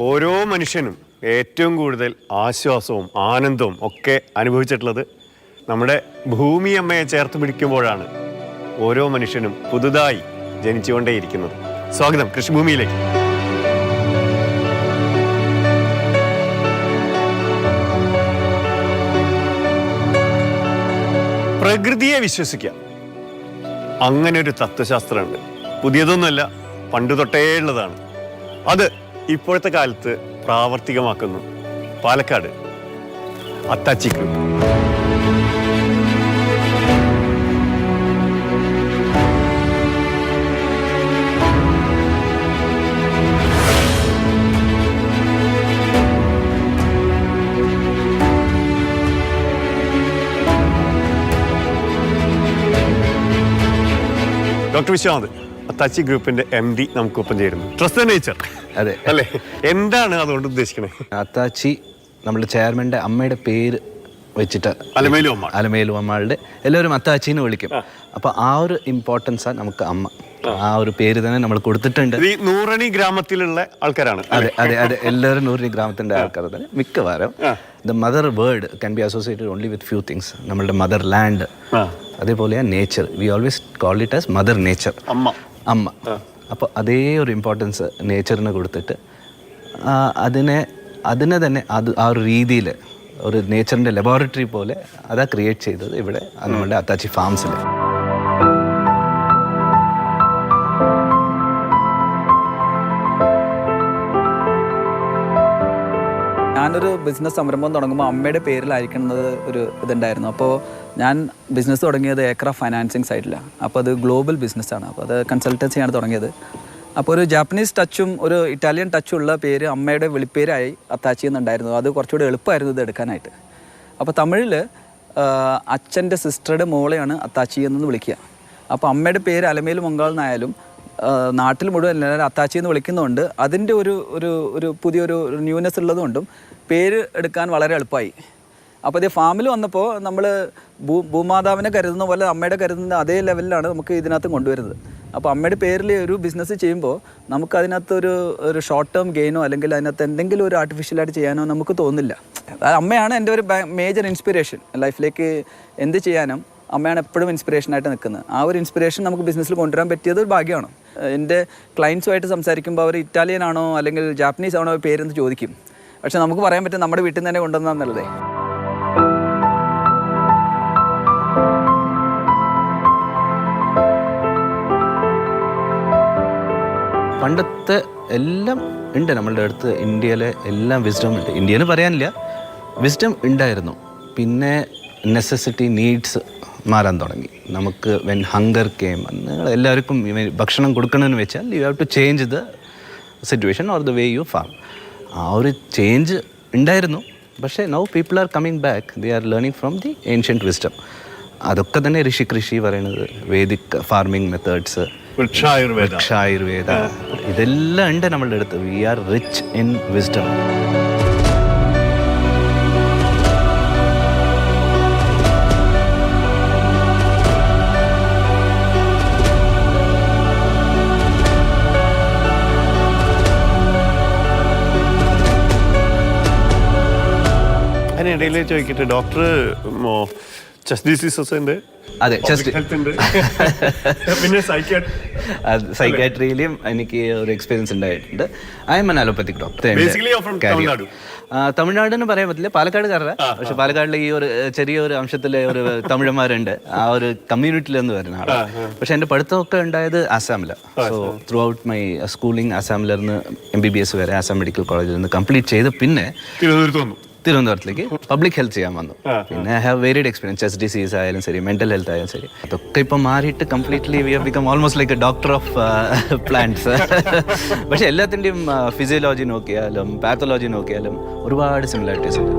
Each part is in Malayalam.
ഓരോ മനുഷ്യനും ഏറ്റവും കൂടുതൽ ആശ്വാസവും ആനന്ദവും ഒക്കെ അനുഭവിച്ചിട്ടുള്ളത് നമ്മുടെ ഭൂമി അമ്മയെ ചേർത്ത് പിടിക്കുമ്പോഴാണ് ഓരോ മനുഷ്യനും പുതുതായി ജനിച്ചുകൊണ്ടേയിരിക്കുന്നത്. സ്വാഗതം കൃഷിഭൂമിയിലേക്ക്. പ്രകൃതിയെ വിശ്വസിക്കാം. അങ്ങനെ ഒരു തത്വശാസ്ത്രമുണ്ട്. പുതിയതൊന്നുമല്ല പണ്ട് തൊട്ടേ ഉള്ളതാണ്. അത് ഇപ്പോഴത്തെ കാലത്ത് പ്രാവർത്തികമാക്കുന്നു. പാലക്കാട് അത്താച്ചി ഗ്രൂപ്പ് ഡോക്ടർ വിശ്വനാഥ് അത്താച്ചി ഗ്രൂപ്പിന്റെ എം ഡി നമുക്കൊപ്പം ചേരുന്നു. ട്രസ്റ്റ് നേച്ചർ അതെ. അല്ലേ? എന്താണ് അതുകൊണ്ട് ഉദ്ദേശിക്കുന്നത് അത്താച്ചി നമ്മുടെ ചെയർമാന്റെ അമ്മയുടെ പേര് വെച്ചിട്ട് അലമേലു അമ്മ അലമേലു അമ്മകളുടെ എല്ലാവരും അത്താച്ചിന്ന് വിളിക്കും. അപ്പോൾ ആ ഒരു ഇമ്പോർട്ടൻസാണ് നമുക്ക് അമ്മ. ആ. ഒരു പേര് തന്നെ നമ്മൾ കൊടുത്തിട്ടുണ്ട്. ഈ നൂറണി ഗ്രാമത്തിലുള്ള ആൾക്കാരാണ് അതെ അതെ അതെ. എല്ലാവരും നൂറണി ഗ്രാമത്തിന്റെ ആൾക്കാർ തന്നെ മിക്കവാറും the mother word can be associated only with few things നമ്മളുടെ മദർ ലാൻഡ്. അതേപോലെ nature we always call it as mother nature അമ്മ. അമ്മ. അപ്പോൾ അതേ ഒരു ഇമ്പോർട്ടൻസ് നേച്ചറിന് കൊടുത്തിട്ട് അതിനെ അതിനെ തന്നെ അത് ആ ഒരു രീതിയിൽ ഒരു നേച്ചറിന്റെ ലബോറട്ടറി പോലെ അതാ ക്രിയേറ്റ് ചെയ്തത് ഇവിടെ നമ്മുടെ അത്താച്ചി ഫാംസിൽ ഞാനൊരു ബിസിനസ് സംരംഭം തുടങ്ങുമ്പോൾ അമ്മയുടെ പേരിലായിരിക്കുന്നത് ഒരു ഇതുണ്ടായിരുന്നു. അപ്പോൾ ഞാൻ ബിസിനസ് തുടങ്ങിയത് ഏക്ര ഫൈനാൻസിങ് സൈഡിലാണ് അപ്പോൾ അത് ഗ്ലോബൽ ബിസിനസ്സാണ് അപ്പോൾ അത് കൺസൾട്ടൻസിയാണ് തുടങ്ങിയത്. അപ്പോൾ ഒരു ജാപ്പനീസ് ടച്ചും ഒരു ഇറ്റാലിയൻ ടച്ചും ഉള്ള പേര് അമ്മയുടെ വിളിപ്പേരായി അത്താച്ചി ചെയ്യുന്നുണ്ടായിരുന്നു. അത് കുറച്ചുകൂടി എളുപ്പമായിരുന്നു ഇത് എടുക്കാനായിട്ട്. അപ്പോൾ തമിഴിൽ അച്ഛന്റെ സിസ്റ്ററുടെ മോളെയാണ് അത്താച്ചി ചെയ്യുന്നതെന്ന് വിളിക്കുക. അപ്പോൾ അമ്മയുടെ പേര് അലമേൽ മൊങ്കാൾ എന്നായാലും നാട്ടിൽ മുഴുവൻ എല്ലാവരും അത്താച്ചി എന്ന് വിളിക്കുന്നതുകൊണ്ട് അതിന്റെ ഒരു ഒരു ഒരു പുതിയൊരു ന്യൂനെസ് ഉള്ളതുകൊണ്ടും പേര് എടുക്കാൻ വളരെ എളുപ്പമായി. അപ്പോൾ ഇത് ഫാമിൽ വന്നപ്പോൾ നമ്മൾ ഭൂ ഭൂമാതാവിനെ കരുതുന്ന പോലെ അമ്മയുടെ കരുതുന്ന അതേ ലെവലിലാണ് നമുക്ക് ഇതിനകത്ത് കൊണ്ടുവരുന്നത്. അപ്പോൾ അമ്മയുടെ പേരിൽ ഒരു ബിസിനസ് ചെയ്യുമ്പോൾ നമുക്ക് അതിനകത്ത് ഒരു ഒരു ഷോർട്ട് ടേം ഗെയിനോ അല്ലെങ്കിൽ അതിനകത്ത് എന്തെങ്കിലും ഒരു ആർട്ടിഫിഷ്യലായിട്ട് ചെയ്യാനോ നമുക്ക് തോന്നില്ല അമ്മയാണ് എന്റെ ഒരു മേജർ ഇൻസ്പിറേഷൻ ലൈഫിലേക്ക് എന്ത് ചെയ്യാനും അമ്മയാണ് എപ്പോഴും ഇൻസ്പിറേഷനായിട്ട് നിൽക്കുന്നത്. ആ ഒരു ഇൻസ്പിറേഷൻ നമുക്ക് ബിസിനസ്സിൽ കൊണ്ടുവരാൻ പറ്റിയത് ഒരു ഭാഗ്യമാണ്. എന്റെ ക്ലയൻസുമായിട്ട് സംസാരിക്കുമ്പോൾ അവർ ഇറ്റാലിയൻ ആണോ അല്ലെങ്കിൽ ജാപ്പനീസ് ആണോ പേരെന്ന് ചോദിക്കും. പക്ഷെ നമുക്ക് പറയാൻ പറ്റും നമ്മുടെ വീട്ടിൽ നിന്ന് തന്നെ കൊണ്ടുവന്നാന്നുള്ളതേ പണ്ടത്തെ എല്ലാം ഉണ്ട് നമ്മളുടെ അടുത്ത്. ഇന്ത്യയിലെ എല്ലാം വിസ്ഡം ഉണ്ട്. ഇന്ത്യയിൽ പറയാനില്ല. വിസ്ഡം ഉണ്ടായിരുന്നു. പിന്നെ നെസസിറ്റി നീഡ്സ് മാറാൻ തുടങ്ങി. നമുക്ക് വെൻ ഹങ്കർ കെയിം നിങ്ങൾ എല്ലാവർക്കും ഭക്ഷണം കൊടുക്കണമെന്ന് വെച്ചാൽ you have to change the situation or the way you farm ആ ഒരു ചേഞ്ച് ഉണ്ടായിരുന്നു. പക്ഷേ now people are coming back they are learning from the ancient wisdom അതൊക്കെ തന്നെ ഋഷി കൃഷി പറയുന്നത്. Vedic farming methods Vrikshayurveda. ഇതെല്ലാം ഉണ്ട് നമ്മളുടെ അടുത്ത്. We are rich in wisdom അതിനിടയിൽ ചോദിക്കട്ടെ ഡോക്ടർ ചെസ്റ്റ് ഡിസീസസ് ഉണ്ട്. അതെ ചെസ്റ്റ് ഹെൽത്ത് ഉണ്ട്. പിന്നെ സൈക്കാട്രി സൈക്കാട്രിയിലും എനിക്ക് ഒരു എക്സ്പീരിയൻസ് ഉണ്ടായിട്ടുണ്ട്. I am an allopathic doctor Tamil Nadu. എന്ന് പറയാൻ പറ്റില്ല. പാലക്കാടുകാരുടെ പക്ഷെ പാലക്കാടിലെ ഈ ഒരു ചെറിയൊരു ചെറിയ ഒരു അംശത്തിലെ ഒരു തമിഴന്മാരുണ്ട്. ആ ഒരു കമ്മ്യൂണിറ്റിയിൽ നിന്ന് വരുന്ന ആളാണ് പക്ഷെ എന്റെ പഠിത്തമൊക്കെ ഉണ്ടായത് ആസാമിലാണ് so throughout my schooling ആസാമിലിരുന്ന് എം ബി ബി എസ് വരെ ആസാം മെഡിക്കൽ കോളേജിൽ നിന്ന് കംപ്ലീറ്റ് ചെയ്ത് പിന്നെ തിരുവനന്തപുരത്ത് വന്നു. തിരുവനന്തപുരത്തേക്ക് പബ്ലിക് ഹെൽത്ത് ചെയ്യാൻ വന്നു. പിന്നെ I have varied experience chest disease ആയാലും ശരി മെന്റൽ ഹെൽത്ത് ആയാലും ശരി. അതൊക്കെ ഇപ്പം മാറിയിട്ട് completely we have become almost like a doctor of plants പക്ഷെ എല്ലാത്തിന്റെയും ഫിസിയോളജി നോക്കിയാലും പാത്തോളജി നോക്കിയാലും ഒരുപാട് സിമിലാരിറ്റീസ് ഉണ്ട്.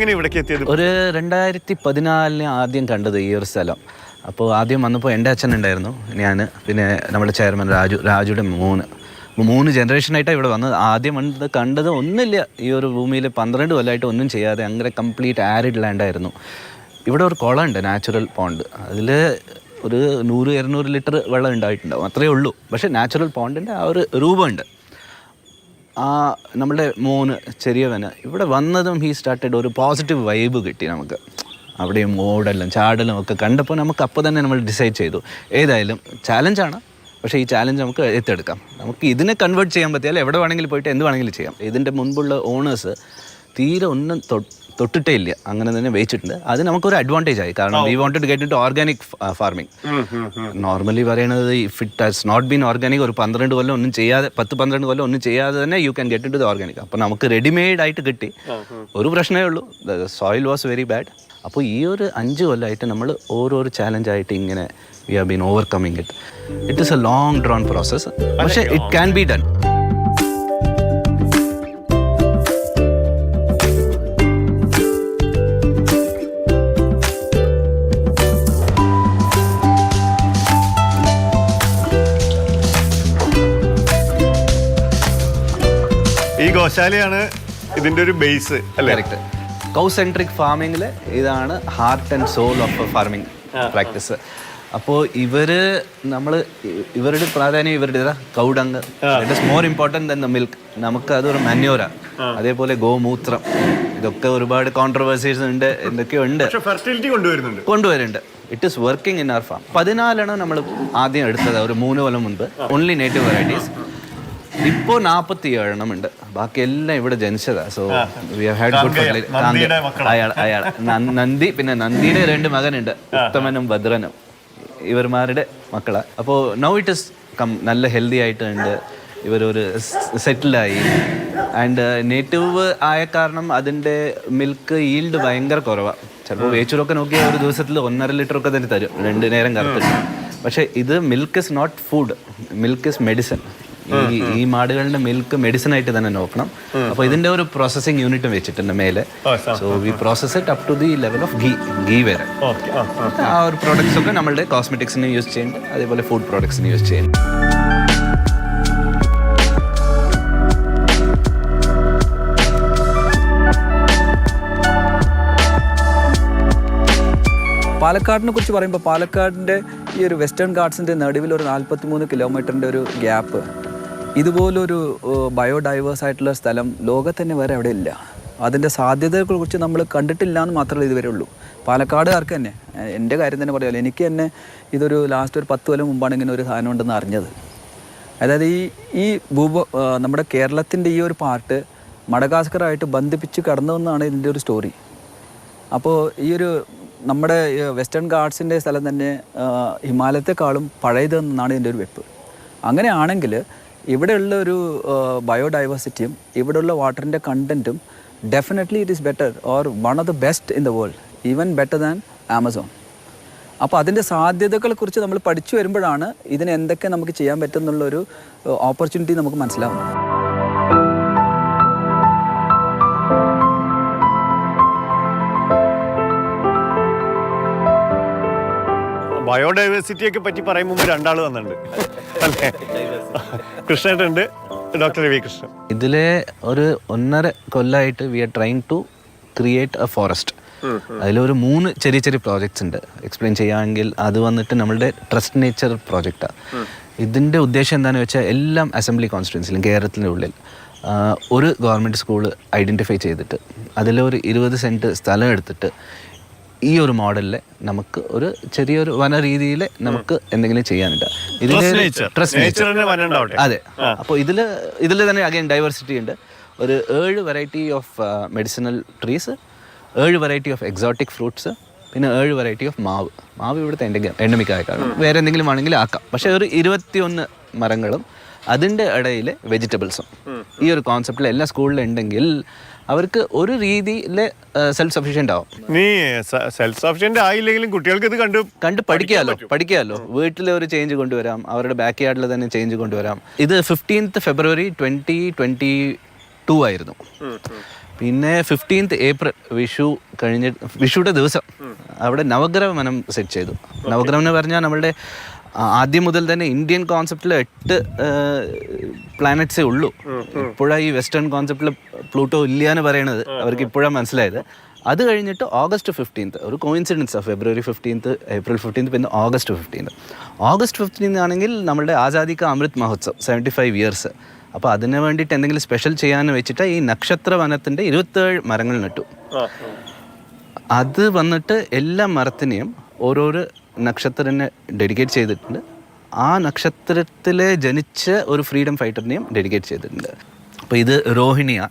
എങ്ങനെ ഇവിടേക്ക് എത്തിയത്? ഒരു രണ്ടായിരത്തി പതിനാലിന് ആദ്യം കണ്ടത് ഈ ഒരു സ്ഥലം. അപ്പോൾ ആദ്യം വന്നപ്പോൾ എന്റെ അച്ഛൻ ഉണ്ടായിരുന്നു ഞാൻ പിന്നെ നമ്മുടെ ചെയർമാൻ രാജു രാജുയുടെ മൂന്ന് മൂന്ന് ജനറേഷനായിട്ടാണ് ഇവിടെ വന്നത്. ആദ്യം വന്നത് കണ്ടത് ഒന്നുമില്ല. ഈ ഒരു ഭൂമിയിൽ പന്ത്രണ്ട് കൊല്ലമായിട്ട് ഒന്നും ചെയ്യാതെ അങ്ങനെ കംപ്ലീറ്റ് ആരിഡ് ലാൻഡായിരുന്നു ഇവിടെ ഒരു കുളം ഉണ്ട് നാച്ചുറൽ പോണ്ട് അതിൽ ഒരു നൂറ് ഇരുന്നൂറ് ലിറ്റർ വെള്ളം ഉണ്ടായിട്ടുണ്ടാവും. അത്രയേ ഉള്ളൂ. പക്ഷേ നാച്ചുറൽ പോണ്ടിന്റെ ആ ഒരു രൂപമുണ്ട്. ആ നമ്മുടെ മോന് ചെറിയവന് ഇവിടെ വന്നതും ഹീ സ്റ്റാർട്ടഡ് ഒരു പോസിറ്റീവ് വൈബ് കിട്ടി നമുക്ക്. അവിടെയും ഓടലും ചാടലും ഒക്കെ കണ്ടപ്പോൾ നമുക്ക് അപ്പോൾ തന്നെ നമ്മൾ ഡിസൈഡ് ചെയ്തു. ഏതായാലും ചാലഞ്ചാണ് പക്ഷേ ഈ ചാലഞ്ച് നമുക്ക് ഏറ്റെടുക്കാം. നമുക്ക് ഇതിനെ കൺവേർട്ട് ചെയ്യാൻ പറ്റിയാൽ എവിടെ വേണമെങ്കിലും പോയിട്ട് എന്ത് വേണമെങ്കിലും ചെയ്യാം. ഇതിന്റെ മുൻപുള്ള ഓണേഴ്സ് തീരെ ഒന്നും തൊട്ടിട്ടേ ഇല്ല. അങ്ങനെ തന്നെ വെച്ചിട്ടുണ്ട് അത് നമുക്കൊരു അഡ്വാന്റേജ് ആയി. കാരണം we wanted get into organic farming normally പറയുന്നത് if it has not been organic ഒരു പന്ത്രണ്ട് കൊല്ലം ഒന്നും ചെയ്യാതെ പത്ത് പന്ത്രണ്ട് കൊല്ലം ഒന്നും ചെയ്യാതെ തന്നെ you can get into the organic അപ്പോൾ നമുക്ക് റെഡിമെയ്ഡ് ആയിട്ട് കിട്ടി. ഒരു പ്രശ്നമേ ഉള്ളൂ. സോയിൽ വാസ് വെരി ബാഡ് അപ്പോൾ ഈ ഒരു അഞ്ച് കൊല്ലമായിട്ട് നമ്മൾ ഓരോരോ ചാലഞ്ചായിട്ട് ഇങ്ങനെ we have been overcoming it it is a long drawn process പക്ഷേ ഇറ്റ് ക്യാൻ ബി ഡൺ ഗോശാലയാണ് ഇതിന്റെ ഒരു ബേസ് അല്ലേ? കറക്റ്റ് കൗ സെൻട്രിക് ഫാമിങ്ങിൽ ഇതാണ് heart and soul of farming practice അപ്പോ ഇവർ നമ്മൾ ഇവരുടെ പ്രാധാന്യം ഇവരുടെ cow dung it is more important than the milk നമുക്ക് അതൊരു മന്യോര അതേപോലെ ഗോമൂത്രം. ഇതൊക്കെ ഒരുപാട് കോൺട്രവേഴ്സീസ് ഉണ്ട് എന്തൊക്കെയോ ഉണ്ട്. പക്ഷെ ഫെർട്ടിലിറ്റി കൊണ്ടുവരുന്നുണ്ട്. കൊണ്ടുവരുന്നുണ്ട്. It is working in our farm പതിനാലാണ് നമ്മൾ ആദ്യം എടുത്തത് ഒരു മൂന്ന് കൊല്ലം മുൻപ്. ഓൺലി നേറ്റീവ് വെറൈറ്റീസ് ഇപ്പോൾ നാൽപ്പത്തി ഏഴെണ്ണം ഉണ്ട് ബാക്കി എല്ലാം ഇവിടെ ജനിച്ചതാ സോ വി ഹാഡ് ഗുഡ് അയാൾ അയാൾ. നന്ദി പിന്നെ നന്ദിയുടെ രണ്ട് മകനുണ്ട്. ഉത്തമനും ഭദ്രനും. ഇവർമാരുടെ മക്കളാ. അപ്പോ നൗ ഇറ്റ് ഇസ് കം നല്ല ഹെൽത്തി ആയിട്ട് ആയിട്ടുണ്ട്. ഇവരൊരു സെറ്റിലായി ആൻഡ് നേറ്റീവ് ആയ കാരണം അതിന്റെ മിൽക്ക് ഈൽഡ് ഭയങ്കര കുറവാണ് ചിലപ്പോൾ വേച്ചൂരൊക്കെ നോക്കിയാൽ ഒരു ദിവസത്തിൽ ഒന്നര ലിറ്റർ ഒക്കെ തന്നെ തരും. രണ്ട് നേരം കറുത്തിട്ട്. പക്ഷേ ഇത് milk is not food milk is medicine ഈ ഈ മാടുകളുടെ മിൽക്ക് മെഡിസിൻ ആയിട്ട് തന്നെ നോക്കണം. അപ്പോൾ ഇതിന്റെ ഒരു പ്രോസസ്സിംഗ് യൂണിറ്റും വെച്ചിട്ടുണ്ട് മേലെ. So we process it up to the level of ghee ghee വരെ. ഓക്കെ ആ ആ. ആ. ഒരു പ്രോഡക്ട്സ് ഒക്കെ നമ്മളുടെ കോസ്മെറ്റിക്സിന് യൂസ് ചെയ്യുന്നുണ്ട് അതേപോലെ ഫുഡ് പ്രോഡക്ട്സിന് യൂസ് ചെയ്യുന്നുണ്ട് പാലക്കാടിനെ കുറിച്ച് പറയുമ്പോൾ പാലക്കാടിന്റെ ഈ ഒരു വെസ്റ്റേൺ ഗാർഡ്സിന്റെ നടുവിൽ ഒരു നാൽപ്പത്തി മൂന്ന് കിലോമീറ്ററിന്റെ ഒരു ഗ്യാപ്പ് ഇതുപോലൊരു ബയോഡൈവേഴ്സ് ആയിട്ടുള്ള സ്ഥലം ലോകത്ത് തന്നെ വേറെ അവിടെ ഇല്ല അതിന്റെ സാധ്യതകളെ കുറിച്ച് നമ്മൾ കണ്ടിട്ടില്ല എന്ന് മാത്രമേ ഇതുവരെ ഉള്ളൂ. പാലക്കാടുകാർക്ക് തന്നെ എന്റെ കാര്യം തന്നെ പറയാമല്ലോ എനിക്ക് തന്നെ ഇതൊരു ലാസ്റ്റ് ഒരു പത്ത് കൊല്ലം മുമ്പാണ് ഇങ്ങനെ ഒരു സാധനം ഉണ്ടെന്ന് അറിഞ്ഞത്. അതായത് ഈ ഈ ഭൂപ നമ്മുടെ കേരളത്തിന്റെ ഈ ഒരു പാർട്ട് മടകാസ്കറായിട്ട് ബന്ധിപ്പിച്ച് കടന്നു വന്നാണ് ഇതിന്റെ ഒരു സ്റ്റോറി അപ്പോൾ ഈ ഒരു നമ്മുടെ വെസ്റ്റേൺ ഗാർഡ്സിന്റെ സ്ഥലം തന്നെ ഹിമാലയത്തെക്കാളും പഴയതെന്നാണ് ഇതിന്റെ ഒരു വെപ്പ്. അങ്ങനെയാണെങ്കിൽ ഇവിടെയുള്ള ഒരു ബയോഡൈവേഴ്സിറ്റിയും ഇവിടെയുള്ള വാട്ടറിന്റെ കണ്ടന്റും definitely it is better or one of the best in the world even better than Amazon അപ്പോൾ അതിന്റെ സാധ്യതകളെ കുറിച്ച് നമ്മൾ പഠിച്ചു വരുമ്പോഴാണ് ഇതിനെന്തൊക്കെ നമുക്ക് ചെയ്യാൻ പറ്റുമെന്നുള്ളൊരു ഓപ്പർച്യൂണിറ്റി നമുക്ക് മനസ്സിലാവും ബയോഡൈവേഴ്സിറ്റിയൊക്കെ പറ്റി പറയുമ്പോൾ മുമ്പ് രണ്ടാൾ വന്നിട്ടുണ്ട്. അല്ലേ? കൃഷ്ണേട്ടുണ്ട് ഡോക്ടർ രവി കൃഷ്ണൻ. ഇതിലെ ഒരു ഒന്നര കൊല്ലമായിട്ട് we are trying to create a forest അതിലൊരു മൂന്ന് ചെറിയ ചെറിയ പ്രോജക്ട്സ് ഉണ്ട്. എക്സ്പ്ലെയിൻ ചെയ്യുകയാണെങ്കിൽ അത് വന്നിട്ട് നമ്മളുടെ ട്രസ്റ്റ് നേച്ചർ പ്രോജക്റ്റാണ് ഇതിന്റെ ഉദ്ദേശം എന്താണെന്ന് വെച്ചാൽ എല്ലാം അസംബ്ലി കോൺസ്റ്റിറ്റ്യൻസിലും കേരളത്തിന്റെ ഉള്ളിൽ ഒരു ഗവൺമെന്റ് സ്കൂൾ ഐഡന്റിഫൈ ചെയ്തിട്ട് അതിലൊരു ഇരുപത് സെന്റ് സ്ഥലം എടുത്തിട്ട് ഈ ഒരു മോഡലിൽ നമുക്ക് ഒരു ചെറിയൊരു വന രീതിയിൽ നമുക്ക് എന്തെങ്കിലും ചെയ്യാനുണ്ട്. അതെ. അപ്പോൾ ഇതിൽ ഇതിൽ തന്നെ അഗൈൻ ഡൈവേഴ്സിറ്റി ഉണ്ട്. ഒരു ഏഴ് വെറൈറ്റി ഓഫ് മെഡിസിനൽ ട്രീസ് ഏഴ് വെറൈറ്റി ഓഫ് എക്സോട്ടിക് ഫ്രൂട്ട്സ് പിന്നെ ഏഴ് വെറൈറ്റി ഓഫ് മാവ്. മാവ് ഇവിടുത്തെ എൻഡമിക് ആയ കാരണം വേറെ എന്തെങ്കിലും ആണെങ്കിൽ ആക്കാം. പക്ഷേ ഒരു ഇരുപത്തിയൊന്ന് മരങ്ങളും അതിന്റെ ഇടയിൽ വെജിറ്റബിൾസും ഈ ഒരു കോൺസെപ്റ്റിൽ എല്ലാ സ്കൂളിലും ഉണ്ടെങ്കിൽ അവർക്ക് ഒരു രീതിയിൽ സെൽഫ് സഫീഷ്യന്റ് ആവും. നീ സെൽഫ് സഫിഷ്യന്റ് ആയില്ലെങ്കിലും കുട്ടികൾക്ക് ഇത് കണ്ട് കണ്ട് പഠിക്കാമല്ലോ പഠിക്കാമല്ലോ വീട്ടിൽ ഒരു ചേഞ്ച് കൊണ്ടുവരാം അവരുടെ ബാക്ക് യാർഡിൽ തന്നെ ചേഞ്ച് കൊണ്ടുവരാം. ഇത് fifteenth February twenty twenty two ആയിരുന്നു പിന്നെ ഫിഫ്റ്റീൻത്ത് ഏപ്രിൽ വിഷു കഴിഞ്ഞ് വിഷുയുടെ ദിവസം അവിടെ നവഗ്രഹ മനം സെറ്റ് ചെയ്തു. നവഗ്രഹം എന്ന് പറഞ്ഞാൽ നമ്മളുടെ ആദ്യം മുതൽ തന്നെ ഇന്ത്യൻ കോൺസെപ്റ്റിൽ എട്ട് പ്ലാനറ്റ്സേ ഉള്ളൂ. ഇപ്പോഴാണ് ഈ വെസ്റ്റേൺ കോൺസെപ്റ്റിൽ പ്ലൂട്ടോ ഇല്ല എന്ന് പറയണത് അവർക്ക് ഇപ്പോഴാണ് മനസ്സിലായത്. അത് കഴിഞ്ഞിട്ട് ഓഗസ്റ്റ് ഫിഫ്റ്റീൻത്ത് ഒരു coincidence February fifteenth April fifteenth പിന്നെ ഓഗസ്റ്റ് ഫിഫ്റ്റീൻത്ത് ഓഗസ്റ്റ് ഫിഫ്റ്റീൻത്ത് ആണെങ്കിൽ നമ്മുടെ Azadi ka Amrit Mahotsav seventy five years അപ്പോൾ അതിന് വേണ്ടിയിട്ട് എന്തെങ്കിലും സ്പെഷ്യൽ ചെയ്യാമെന്ന് വെച്ചിട്ട് ഈ നക്ഷത്ര വനത്തിന്റെ ഇരുപത്തേഴ് മരങ്ങൾ നട്ടു. അത് വന്നിട്ട് എല്ലാ മരത്തിനെയും ഓരോരോ നക്ഷത്രനെ ഡെഡിക്കേറ്റ് ചെയ്തിട്ടുണ്ട്. ആ നക്ഷത്രത്തിൽ ജനിച്ച ഒരു ഫ്രീഡം ഫൈറ്ററിനെയും ഡെഡിക്കേറ്റ് ചെയ്തിട്ടുണ്ട്. അപ്പോൾ ഇത് രോഹിണിയ.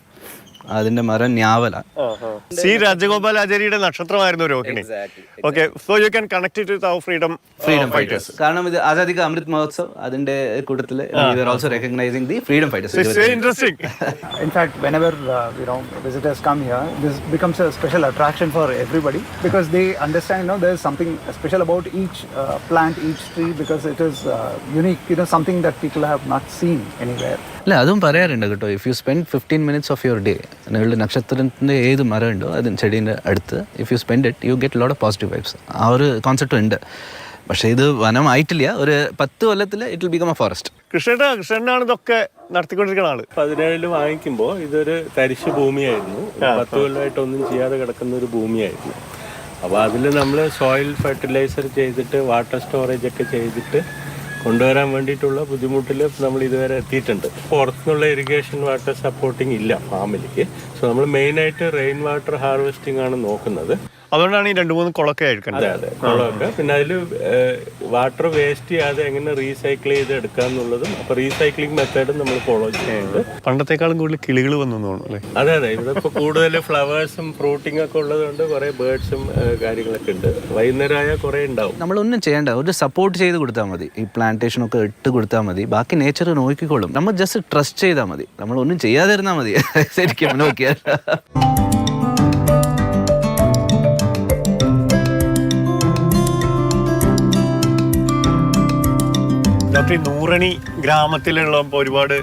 അതിന്റെ മരം ഞാവല സി രാജഗോപാലാചാരിയുടെ നക്ഷത്രമായിരുന്നു Rohini okay so you can connect it with our freedom freedom fighters കാരണം ഇത് ആസാദി അമൃത് മഹോത്സവ് അതിന്റെ കൂട്ടത്തിൽ we are also recognising the freedom fighters it's very interesting In fact, whenever uh, you know visitors come here, this becomes a special attraction for everybody because they understand. You know, there's something special about each uh, plant, each tree because it is uh, unique. You know, something that people അല്ല അതും പറയാറുണ്ട് കേട്ടോ. If you spend fifteen minutes of your day നിങ്ങളുടെ നക്ഷത്രത്തിന്റെ ഏത് മരം ഉണ്ടോ അത് ചെടീന്റെ അടുത്ത് if you spend it you get lot of positive vibes ആ ഒരു കോൺസെപ്റ്റ് ഉണ്ട്. പക്ഷേ ഇത് വനമായിട്ടില്ല. ഒരു പത്ത് കൊല്ലത്തിൽ it will become a forest കൃഷ്ണേട്ട കൃഷ്ണനാണ് ഇതൊക്കെ നടത്തിക്കൊണ്ടിരിക്കുന്ന ആൾ. പതിനേഴിൽ വാങ്ങിക്കുമ്പോൾ ഇതൊരു തരിശ് ഭൂമിയായിരുന്നു. പത്ത് കൊല്ലമായിട്ട് ഒന്നും ചെയ്യാതെ കിടക്കുന്ന ഒരു ഭൂമിയായിരുന്നു. അപ്പോൾ അതിൽ നമ്മൾ സോയിൽ ഫെർട്ടിലൈസർ ചെയ്തിട്ട് വാട്ടർ സ്റ്റോറേജ് ഒക്കെ ചെയ്തിട്ട് കൊണ്ടുവരാൻ വേണ്ടിയിട്ടുള്ള ബുദ്ധിമുട്ടിൽ നമ്മൾ ഇതുവരെ എത്തിയിട്ടുണ്ട്. പുറത്തുനിന്നുള്ള ഇറിഗേഷൻ വാട്ടർ സപ്പോർട്ടിങ് ഇല്ല ഫാമിലിക്ക്. സോ നമ്മൾ മെയിനായിട്ട് റെയിൻ വാട്ടർ ഹാർവെസ്റ്റിംഗ് ആണ് നോക്കുന്നത്. അതുകൊണ്ടാണ് ഈ രണ്ട് മൂന്ന് കുളമൊക്കെ എടുക്കുന്നത് അതെ അതെ. കുളമൊക്കെ. പിന്നെ അതിൽ വാട്ടർ വേസ്റ്റ് ചെയ്യാതെ എങ്ങനെ റീസൈക്കിൾ ചെയ്ത് എടുക്കാന്നുള്ളതും അപ്പോൾ റീസൈക്ലിംഗ് മെത്തേഡും നമ്മൾ ഫോളോ ചെയ്യുന്നുണ്ട്. പണ്ടത്തെക്കാളും കൂടുതൽ കിളികൾ വന്നു തോന്നുന്നു അല്ലേ? അതെ അതെ. ഇവിടെ ഇപ്പോൾ കൂടുതൽ ഫ്ലവേഴ്സും ഫ്രൂട്ടിംഗ് ഒക്കെ ഉള്ളതുകൊണ്ട് കുറേ ബേർഡ്സും കാര്യങ്ങളൊക്കെ ഉണ്ട്. വൈകുന്നേരമായ കുറേ ഉണ്ടാവും. നമ്മളൊന്നും ചെയ്യേണ്ട. ഒരു സപ്പോർട്ട് ചെയ്ത് കൊടുത്താൽ മതി ഈ പ്ലാന്റേഷനൊക്കെ ഇട്ട് കൊടുത്താൽ മതി. ബാക്കി നേച്ചർ നോക്കിക്കോളും. നമ്മൾ ജസ്റ്റ് ട്രസ്റ്റ് ചെയ്താൽ മതി. നമ്മൾ ഒന്നും ചെയ്യാതിരുന്നാൽ മതി. ശരിക്കും നോക്കിയാൽ. ഡോക്ടർ നൂറണി ഗ്രാമത്തിലുള്ള ഒരുപാട്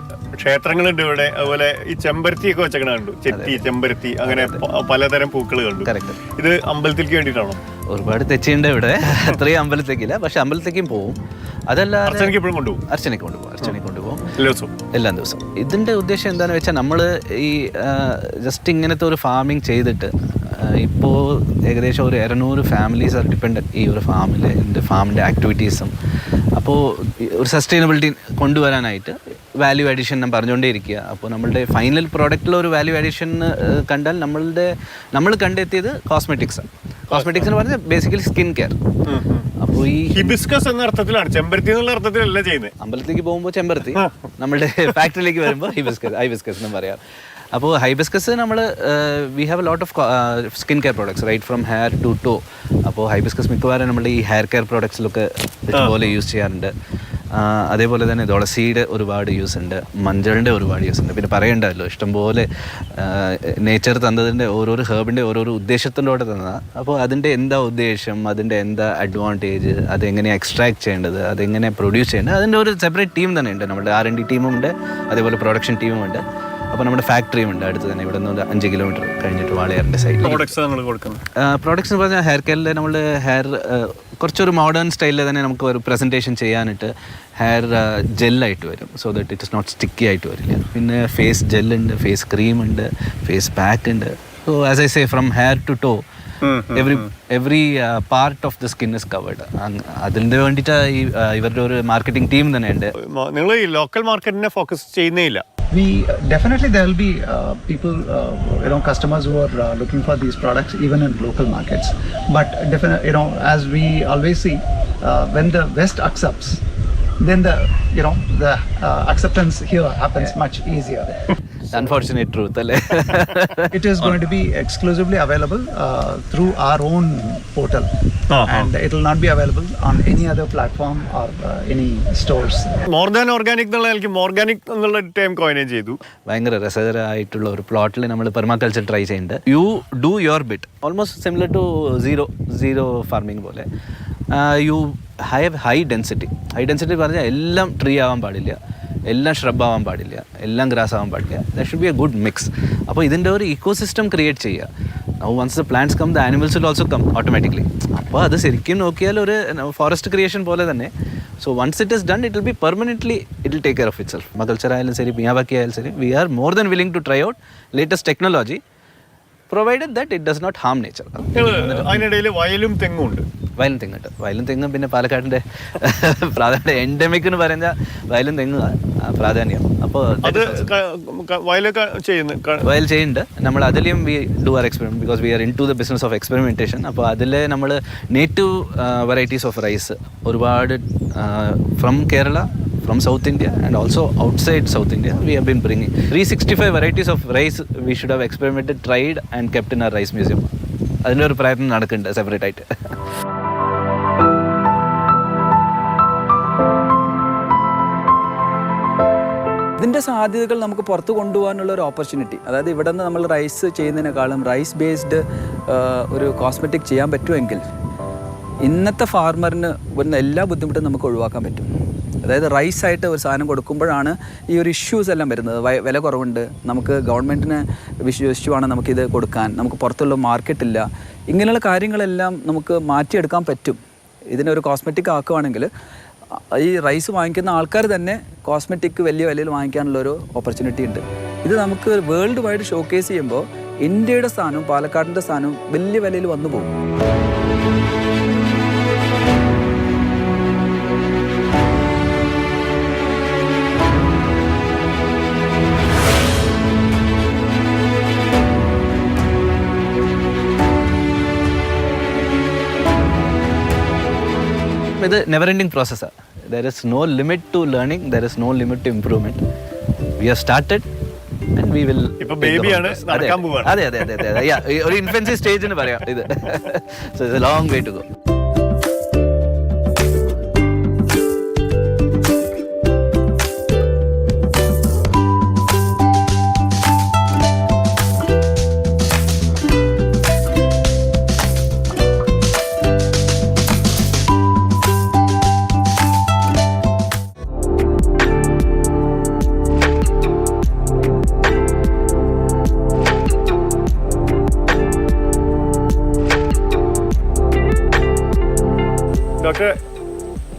ക്ഷേത്രങ്ങളുണ്ട് ഇവിടെ. അതുപോലെ ഈ ചെമ്പരത്തി ഒക്കെ വെച്ചേക്കണ കണ്ടു. ചെത്തി ചെമ്പരത്തി അങ്ങനെ പലതരം പൂക്കൾ കണ്ടു. ഇത് അമ്പലത്തിലേക്ക് വേണ്ടിയിട്ടാണോ? ഒരുപാട് തെച്ചിണ്ട് ഇവിടെ. അത്രയും അമ്പലത്തേക്കില്ല പക്ഷെ അമ്പലത്തേക്കും പോവും. അതല്ല അർച്ചനയ്ക്ക് ഇപ്പോഴും കൊണ്ടുപോകും? അർച്ചനയ്ക്ക് കൊണ്ടുപോകും. അർച്ചനയ്ക്ക് കൊണ്ടുപോകും. എല്ലാ ദിവസവും? എല്ലാ ദിവസവും. ഇതിന്റെ ഉദ്ദേശം എന്താണെന്ന് വെച്ചാൽ നമ്മൾ ഈ ജസ്റ്റ് ഇങ്ങനത്തെ ഒരു ഫാമിംഗ് ചെയ്തിട്ട് ഇപ്പോൾ ഏകദേശം ഒരു ഇരുന്നൂറ് ഫാമിലീസ് ആർ ഡിപ്പെൻഡ് ഈ ഒരു ഫാമിൽ എന്റെ ഫാമിന്റെ ആക്ടിവിറ്റീസും അപ്പോൾ ഒരു സസ്റ്റൈനബിലിറ്റി കൊണ്ടുവരാനായിട്ട് വാല്യൂ അഡീഷൻ ഞാൻ പറഞ്ഞുകൊണ്ടേ ഇരിക്കുക. അപ്പോൾ നമ്മളുടെ ഫൈനൽ പ്രോഡക്റ്റിൽ ഒരു വാല്യൂ അഡീഷൻ കണ്ടാൽ നമ്മളുടെ നമ്മൾ കണ്ടെത്തിയത് കോസ്മെറ്റിക്സ് കോസ്മെറ്റിക്സ് എന്ന് പറഞ്ഞാൽ ബേസിക്കലി സ്കിൻ കെയർ അപ്പോൾ ഈ ഹിബിസ്കസ് എന്ന അർത്ഥത്തിലാണ്. ചെമ്പരത്തി എന്നുള്ള അർത്ഥത്തിലല്ല ചെയ്യുന്നത്. അമ്പലത്തിലേക്ക് പോകുമ്പോൾ ചെമ്പരത്തി നമ്മുടെ ഫാക്ടറിയിലേക്ക് വരുമ്പോൾ ഹിബിസ്കസ് ഹൈബിസ്കസ് എന്ന് പറയാം. അപ്പോൾ ഹൈബിസ്കസ് നമ്മൾ we have lot of skin care products right from hair to toe അപ്പോൾ ഹൈബിസ്കസ് മിക്കവാറും നമ്മുടെ ഈ ഹെയർ കെയർ പ്രോഡക്ട്സിലൊക്കെ ഇതുപോലെ യൂസ് ചെയ്യാറുണ്ട്. അതേപോലെ തന്നെ തുളസിയുടെ ഒരുപാട് യൂസ് ഉണ്ട് മഞ്ചളിന്റെ ഒരുപാട് യൂസ് ഉണ്ട്. പിന്നെ പറയണ്ടല്ലോ ഇഷ്ടംപോലെ നേച്ചർ തന്നതിന്റെ ഓരോരോ ഹേർബിന്റെ ഓരോരോ ഉദ്ദേശത്തിലൂടെ തന്നതാണ് അപ്പോൾ അതിന്റെ എന്താ ഉദ്ദേശം? അതിന്റെ എന്താ അഡ്വാന്റേജ് അതെങ്ങനെ എക്സ്ട്രാക്ട് ചെയ്യേണ്ടത്? അതെങ്ങനെ പ്രൊഡ്യൂസ് ചെയ്യേണ്ടത്? അതിന്റെ ഒരു സെപ്പറേറ്റ് ടീം തന്നെ ഉണ്ട്. നമ്മുടെ ആർ എൻ ഡി ടീമുണ്ട് അതേപോലെ പ്രൊഡക്ഷൻ ടീമും ഉണ്ട്. അപ്പോൾ നമ്മുടെ ഫാക്ടറിയും ഉണ്ട് അടുത്ത് തന്നെ ഇവിടെ നിന്ന് അഞ്ച് കിലോമീറ്റർ കഴിഞ്ഞിട്ട് വാളയാറിന്റെ സൈഡിൽ പ്രോഡക്ട്സ് നമ്മൾ കൊടുക്കുന്നത്? പ്രോഡക്ട്സ് എന്ന് പറഞ്ഞാൽ ഹെയർ കെയറിൽ നമ്മൾ ഹെയർ കുറച്ചൊരു മോഡേൺ സ്റ്റൈലിൽ തന്നെ നമുക്ക് ഒരു പ്രസന്റേഷൻ ചെയ്യാനായിട്ട് ഹെയർ ജെല്ലായിട്ട് വരും. So that it is not sticky ആയിട്ട് വരില്ല. പിന്നെ ഫേസ് ജെല്ലുണ്ട് ഫേസ് ക്രീം ഉണ്ട് ഫേസ് പാക്ക് ഉണ്ട്. So as I say from hair to toe every every part of the skin is covered അതിന്റെ വേണ്ടിയിട്ട് ഈ ഇവരുടെ ഒരു മാർക്കറ്റിംഗ് ടീം തന്നെ ഉണ്ട്. നിങ്ങൾ ഈ ലോക്കൽ മാർക്കറ്റിനെ ഫോക്കസ് ചെയ്യുന്നേ ഇല്ല. We definitely there will be uh, people, uh, you know, customers who are uh, looking for these products even in local markets. But definitely, you know, as we always see, uh, when the West accepts, then the you know the uh, acceptance here happens much easier. Unfortunate truth അല്ലേ? It is going to be exclusively available through our own portal portal, and it will not be available on any other platform or uh, any stores. More than organic എന്നുള്ള എനിക്ക് മോർഗാനിക് എന്നുള്ള ടൈം കോയിനേജ് ചെയ്തു. ഭയങ്കര രസകരമായിട്ടുള്ള ഒരു പ്ലോട്ടിൽ നമ്മൾ പെർമാകൾച്ചർ ട്രൈ ചെയ്യുന്നുണ്ട്. You do your bit almost similar to zero zero farming പോലെ. You have high density high density പറഞ്ഞാൽ എല്ലാം ട്രീ ആവാൻ പാടില്ല. എല്ലാം ഷ്രബ് ആവാൻ പാടില്ല. എല്ലാം ഗ്രാസ് ആവാൻ പാടില്ല. The should be a good mix അപ്പോൾ ഇതിന്റെ ഒരു ഇക്കോ സിസ്റ്റം ക്രിയേറ്റ് ചെയ്യുക once the plants come the animals will also come automatically അപ്പോൾ അത് ശരിക്കും നോക്കിയാൽ ഒരു ഫോറസ്റ്റ് ക്രിയേഷൻ പോലെ തന്നെ. So once it is done it will be permanently it will take care of itself മകൾച്ചർ ആയാലും ശരി മിയാബാക്കി ആയാലും ശരി we are more than willing to try out latest technology provided that it does not harm nature അതിനിടയിൽ വയലും തെങ്ങും ഉണ്ട്. വയലും തെങ്ങ് കേട്ടോ. വയലും തെങ്ങും പിന്നെ പാലക്കാടിന്റെ പ്രാധാന്യം എൻഡമിക് എന്ന് പറയുന്ന വയലും തെങ്ങ് പ്രാധാന്യം. അപ്പോൾ അത് വയലൊക്കെ ചെയ്യുന്നു വയൽ ചെയ്യുന്നുണ്ട്. നമ്മൾ അതിലും we do our experiment because we are into the business of experimentation അപ്പോൾ അതിൽ നമ്മൾ നേറ്റീവ് വെറൈറ്റീസ് ഓഫ് റൈസ് ഒരുപാട് from Kerala from south India and also outside south India we have been bringing three sixty five varieties of rice we should have experimented tried and kept in our rice museum അതിന്റെ ഒരു പ്രയത്നം നടക്കുന്നുണ്ട് സെപ്പറേറ്റ് ആയിട്ട്. ഇതിന്റെ സാധ്യതകൾ നമുക്ക് പുറത്ത് കൊണ്ടുപോകാനുള്ള ഒരു ഓപ്പർച്യൂണിറ്റി അതായത് ഇവിടെ നിന്ന് നമ്മൾ റൈസ് ചെയ്യുന്നതിനേക്കാളും റൈസ് ബേസ്ഡ് ഒരു കോസ്മെറ്റിക് ചെയ്യാൻ പറ്റുമെങ്കിൽ ഇന്നത്തെ ഫാർമറിന് വരുന്ന എല്ലാ ബുദ്ധിമുട്ടും നമുക്ക് ഒഴിവാക്കാൻ പറ്റും. അതായത് റൈസ് ആയിട്ട് ഒരു സാധനം കൊടുക്കുമ്പോഴാണ് ഈ ഒരു ഇഷ്യൂസ് എല്ലാം വരുന്നത്. വില കുറവുണ്ട്. നമുക്ക് ഗവൺമെന്റിന് വിശ്വസിച്ചുമാണ് നമുക്കിത് കൊടുക്കാൻ. നമുക്ക് പുറത്തുള്ള മാർക്കറ്റില്ല ഇങ്ങനെയുള്ള കാര്യങ്ങളെല്ലാം നമുക്ക് മാറ്റിയെടുക്കാൻ പറ്റും. ഇതിനൊരു കോസ്മെറ്റിക് ആക്കുകയാണെങ്കിൽ ഈ റൈസ് വാങ്ങിക്കുന്ന ആൾക്കാർ തന്നെ കോസ്മെറ്റിക് വലിയ വിലയിൽ വാങ്ങിക്കാനുള്ള ഒരു ഓപ്പർച്യൂണിറ്റി ഉണ്ട്. ഇത് നമുക്ക് വേൾഡ് വൈഡ് ഷോക്കേസ് ചെയ്യുമ്പോൾ ഇന്ത്യയുടെ സ്ഥാനവും പാലക്കാടിന്റെ സ്ഥാനവും വലിയ വിലയിൽ വന്നു പോകും. ഇത് നെവർ എൻഡിങ് പ്രോസസ്സാണ് there is no limit to learning there is no limit to improvement we are started. അതെ അതെ അതെ അതെ ഒരു ഇൻഫൻസി സ്റ്റേജ് എന്ന് പറയാം ഇത്. ലോങ് വേ ടു ഗോ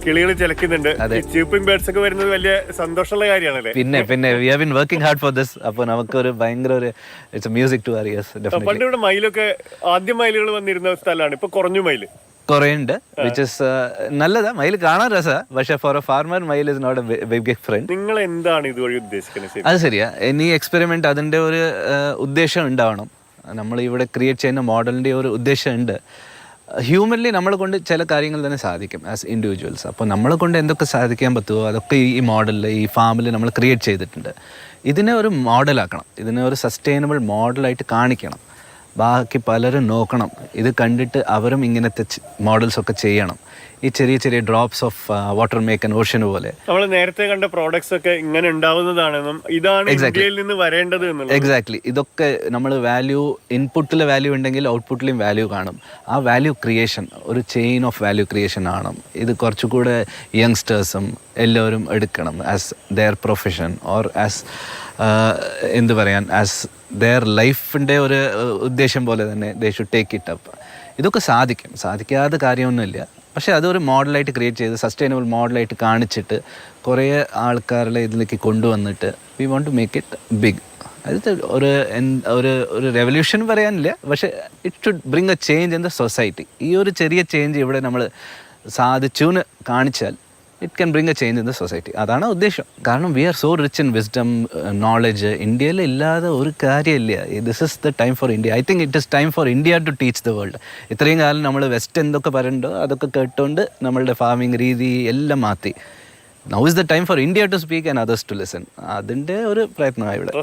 കിളികൾ ചിലക്കുന്നുണ്ട്. ചീപ്പിംഗ് ബേർഡ്സ് ഒക്കെ വരുന്നത് വലിയ സന്തോഷമുള്ള കാര്യമാണല്ലേ? പിന്നെ പിന്നെ we have been working hard for this അപ്പോൾ നമുക്കൊരു ഭയങ്കര ഒരു it's music to our ears പണ്ട് ഇവിടെ മയിലൊക്കെ ആദ്യം മയിലുകൾ വന്നിരുന്ന സ്ഥലമാണ്. ഇപ്പൊ കുറഞ്ഞു മയിൽ കുറേ ഉണ്ട് വിച്ച് ഇസ് നല്ലതാ. മയിൽ കാണാൻ രസമാണ് പക്ഷെ ഫോർ എ ഫാർമർ മയിൽ is not a big friend നിങ്ങൾ എന്താണ് ഇതുവഴി ഉദ്ദേശിക്കുന്നത് അത് ശരിയാ. ഇനി എക്സ്പെരിമെന്റ് അതിന്റെ ഒരു ഉദ്ദേശം ഉണ്ടാവണം. നമ്മൾ ഇവിടെ ക്രിയേറ്റ് ചെയ്യുന്ന മോഡലിന്റെ ഒരു ഉദ്ദേശം ഉണ്ട്. ഹ്യൂമൻലി നമ്മളെ കൊണ്ട് ചില കാര്യങ്ങൾ തന്നെ സാധിക്കും ആസ് ഇൻഡിവിജ്വൽസ് അപ്പോൾ നമ്മളെ കൊണ്ട് എന്തൊക്കെ സാധിക്കാൻ പറ്റുമോ അതൊക്കെ ഈ മോഡലിൽ ഈ ഫാമിൽ നമ്മൾ ക്രിയേറ്റ് ചെയ്തിട്ടുണ്ട്. ഇതിനെ ഒരു മോഡലാക്കണം ഇതിനെ ഒരു സസ്റ്റൈനബിൾ മോഡലായിട്ട് കാണിക്കണം. ബാക്കി പലരും നോക്കണം. ഇത് കണ്ടിട്ട് അവരും ഇങ്ങനത്തെ മോഡൽസ് ഒക്കെ ചെയ്യണം. ഈ ചെറിയ ചെറിയ drops of water make and ocean പോലെ. നമ്മൾ നേരത്തെ കണ്ട പ്രോഡക്ട്സ് ഒക്കെ ഇങ്ങനെ ഉണ്ടാവുന്നതാണെന്നും ഇതാണ് ഇന്ത്യയിൽ നിന്ന് വരേണ്ടത് എക്സാക്ട്ലി ഇതൊക്കെ നമ്മൾ വാല്യൂ ഇൻപുട്ടിൽ വാല്യൂ ഉണ്ടെങ്കിൽ ഔട്ട്പുട്ടിലും വാല്യൂ കാണും. ആ വാല്യൂ ക്രിയേഷൻ ഒരു ചെയിൻ ഓഫ് വാല്യൂ ക്രിയേഷൻ ആണ്. ഇത് കുറച്ചുകൂടെ യങ്സ്റ്റേഴ്സും എല്ലാവരും എടുക്കണം as their profession or as എന്ത് പറയാൻ ആസ് ദെയർ ലൈഫിന്റെ ഒരു ഉദ്ദേശം പോലെ തന്നെ they should take it up ഇതൊക്കെ സാധിക്കും. സാധിക്കാതെ കാര്യമൊന്നുമില്ല. പക്ഷേ അതൊരു മോഡലായിട്ട് ക്രിയേറ്റ് ചെയ്ത് സസ്റ്റൈനബിൾ മോഡലായിട്ട് കാണിച്ചിട്ട് കുറേ ആൾക്കാരുടെ ഇതിലേക്ക് കൊണ്ടുവന്നിട്ട് we want to make it big. അത് ഒരു ഒരു ഒരു റെവല്യൂഷൻ പറയാനില്ല പക്ഷേ it should bring a change in the society. ഈ ഒരു ചെറിയ ചേഞ്ച് ഇവിടെ നമ്മൾ സാധിച്ചു എന്ന് കാണിച്ചാൽ it can bring a change in the society അതാണ് ഉദ്ദേശം. കാരണം we are so rich in wisdom knowledge ഇന്ത്യയിൽ ഇല്ലാതെ ഒരു കാര്യമില്ല. This is the time for India I think it is time for India to teach the world ഇത്രയും കാലം നമ്മൾ വെസ്റ്റ് എന്തൊക്കെ പറയുന്നുണ്ടോ അതൊക്കെ കേട്ടുകൊണ്ട് നമ്മളുടെ ഫാമിംഗ് രീതി എല്ലാം മാറ്റി. Now is the time for India to speak and others to listen അതിന്റെ ഒരു പ്രയത്നമായി ഇവിടെ.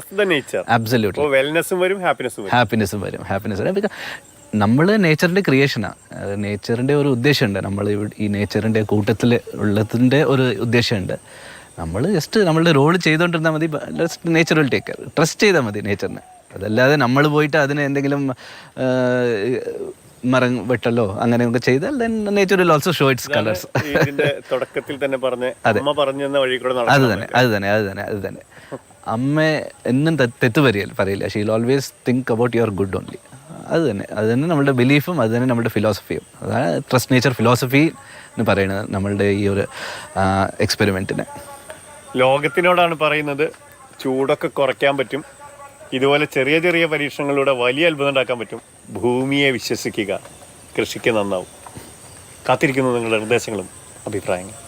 ഹാപ്പിനെസ് വെൽനെസ്സും വരും ഹാപ്പിനെസ്സും വരും. ഹാപ്പിനെസ്സും വരും. ഹാപ്പിനെസ് വരും. നമ്മൾ നേച്ചറിന്റെ ക്രിയേഷനാണ് നേച്ചറിന്റെ ഒരു ഉദ്ദേശമുണ്ട്. നമ്മൾ ഈ നേച്ചറിന്റെ കൂട്ടത്തിൽ ഉള്ളതിന്റെ ഒരു ഉദ്ദേശമുണ്ട്. നമ്മൾ ജസ്റ്റ് നമ്മളുടെ റോൾ ചെയ്തുകൊണ്ടിരുന്നാൽ മതി. Nature will take care trust ചെയ്താൽ മതി നേച്ചറിനെ അതല്ലാതെ നമ്മൾ പോയിട്ട് അതിന് എന്തെങ്കിലും മരം വെട്ടല്ലോ അങ്ങനെയൊക്കെ ചെയ്താൽ then nature will also show its colours തുടക്കത്തിൽ തന്നെ പറഞ്ഞ അമ്മ പറഞ്ഞു വഴി കൂടെ അത് തന്നെ അത് തന്നെ അത് തന്നെ അത് തന്നെ. അമ്മ എന്നും തെറ്റ് പറയൽ പറയില്ല. She'll always think about your good only അത് തന്നെ അത് തന്നെ നമ്മുടെ ബിലീഫും അത് തന്നെ നമ്മുടെ ഫിലോസഫിയും അതാണ് ട്രസ്റ്റ് നേച്ചർ ഫിലോസഫി എന്ന് പറയുന്നത് നമ്മളുടെ ഈ ഒരു എക്സ്പെരിമെന്റിന് ലോകത്തിനോടാണ് പറയുന്നത് ചൂടൊക്കെ കുറയ്ക്കാൻ പറ്റും ഇതുപോലെ ചെറിയ ചെറിയ പരീക്ഷണങ്ങളിലൂടെ വലിയ അത്ഭുതം ഉണ്ടാക്കാൻ പറ്റും. ഭൂമിയെ വിശ്വസിക്കുക കൃഷിക്ക് നന്നാവും. കാത്തിരിക്കുന്നു നിങ്ങളുടെ നിർദ്ദേശങ്ങളും അഭിപ്രായങ്ങളും.